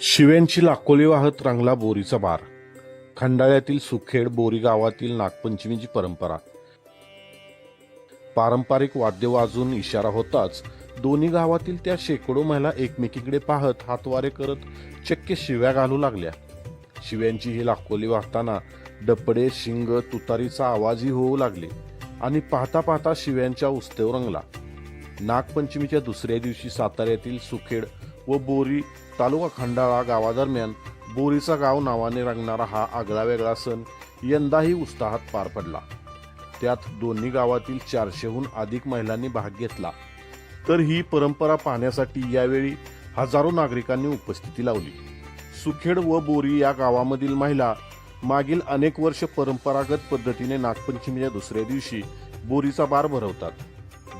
शिव्यांची लाकोली वाहत रंगला बोरीचा बार. खंडाळ्यातील सुखेड बोरी गावातील नागपंचमीची परंपरा. पारंपरिक वाद्य वाजून इशारा होताच दोन्ही गावातील त्या शेकडो महिला एकमेकीकडे पाहत हातवारे करत चक्के शिव्या घालू लागल्या. शिव्यांची ही लाकोली वाहताना डपडे शिंग तुतारीचा आवाजही होऊ लागले आणि पाहता पाहता शिव्यांच्या उस्तेव रंगला. नागपंचमीच्या दुसऱ्या दिवशी साताऱ्यातील सुखेड व बोरी तालुका खंडाळा गावादरम्यान बोरीचा गाव नावाने रंगणारा हा आगळा वेगळा सण यंदाही उत्साहात पार पडला. त्यात दोन्ही गावातील चारशेहून अधिक महिलांनी भाग घेतला. तर ही परंपरा पाहण्यासाठी यावेळी हजारो नागरिकांनी उपस्थिती लावली. सुखेड व बोरी या गावामधील महिला मागील अनेक वर्ष परंपरागत पद्धतीने नागपंचमीच्या दुसऱ्या दिवशी बोरीचा बार भरवतात.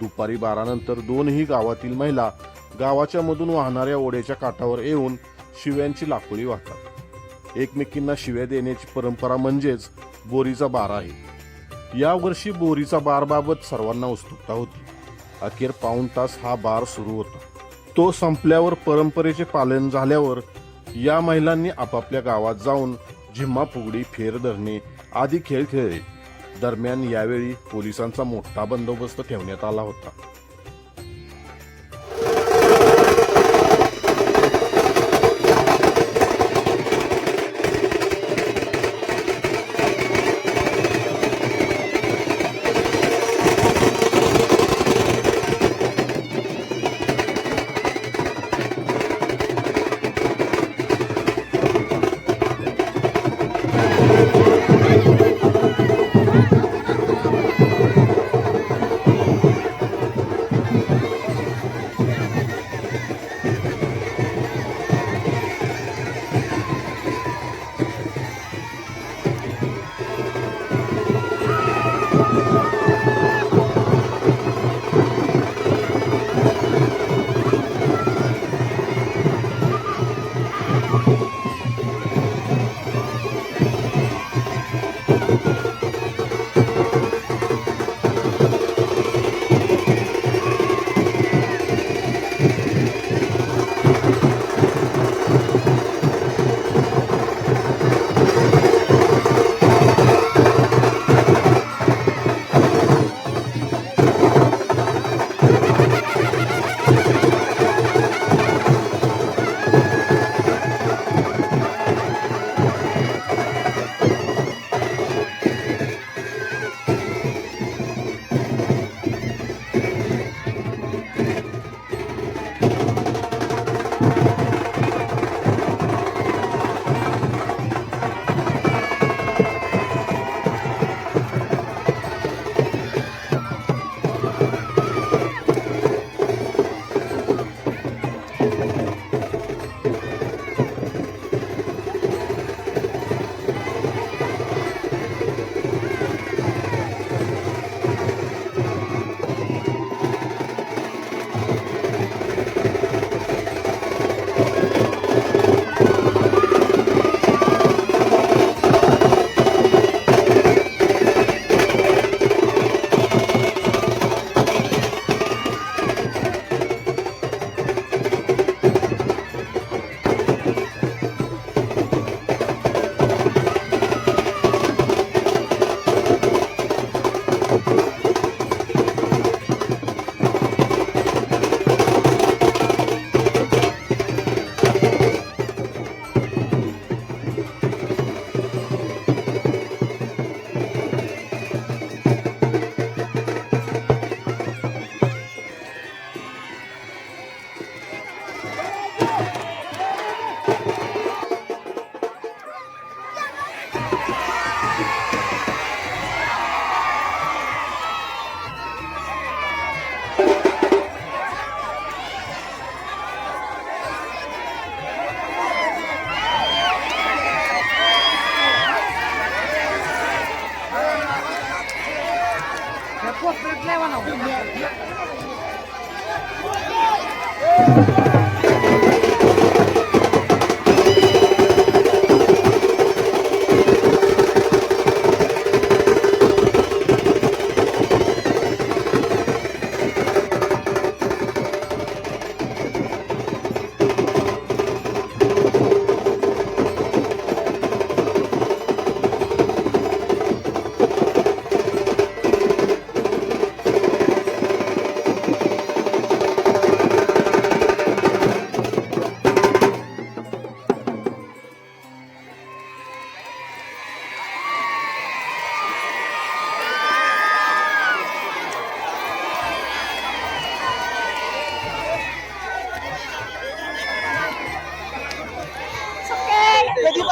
दुपारी बारानंतर दोनही गावातील महिला गावाच्या मधून वाहणाऱ्या ओढ्याच्या काठावर येऊन शिव्यांची लाकोळी वाहतात. एकमेकींना शिव्या देण्याची परंपरा म्हणजेच बोरीचा बार आहे. यावर्षी बोरीचा बारबाबत सर्वांना उत्सुकता होती. अखेर पाऊण तास हा बार सुरू होता. तो संपल्यावर परंपरेचे पालन झाल्यावर या महिलांनी आपापल्या गावात जाऊन झिम्मा फुगडी फेर धरणे आदी खेळ खेळले. दरम्यान यावेळी पोलिसांचा मोठा बंदोबस्त ठेवण्यात आला होता.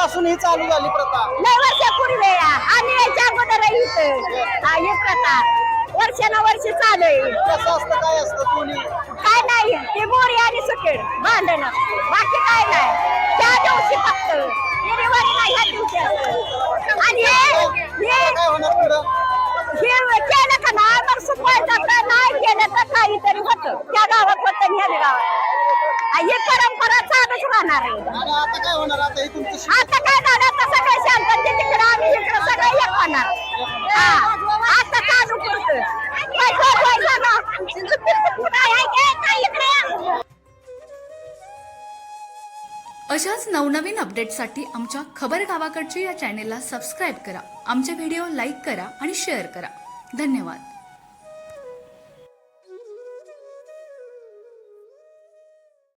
वर्षापासून ही चालू झाली प्रथा. लय वर्षापूर्वी आम्ही याच्या अगोदर हा, प्रथा. वर्षानुवर्ष चालू आहे. कसं असतं काय असतं दोन्ही काय नाही ते मोरी आणि सुकेड भांडण. बाकी काय नाही. त्या दिवशी फक्त. डिलिव्हरी नाही ह्या दिवशी असतं. आणि काय होणार पुढं? हे केलं का ना मग सुकवायचं तर नाही? केलं तर काहीतरी होतं. त्या गावात होतं ह्या गावात. ही परंपरा चालूच राहणार आहे. आणि आता काय होणार? आता हे तुमचं शिक्षण. आता काय झालं? आता सगळं शांत तिकडे आम्ही इकडे सगळं एक होणार. हा. आता चालू करतो काय करतोय. ना काय आहे काय काय इकडे अशाच नवनवीन अपडेटसाठी आमच्या खबर गावाकडच्या या चॅनेलला सबस्क्राईब करा. आमचे व्हिडिओ लाईक करा आणि शेअर करा. धन्यवाद.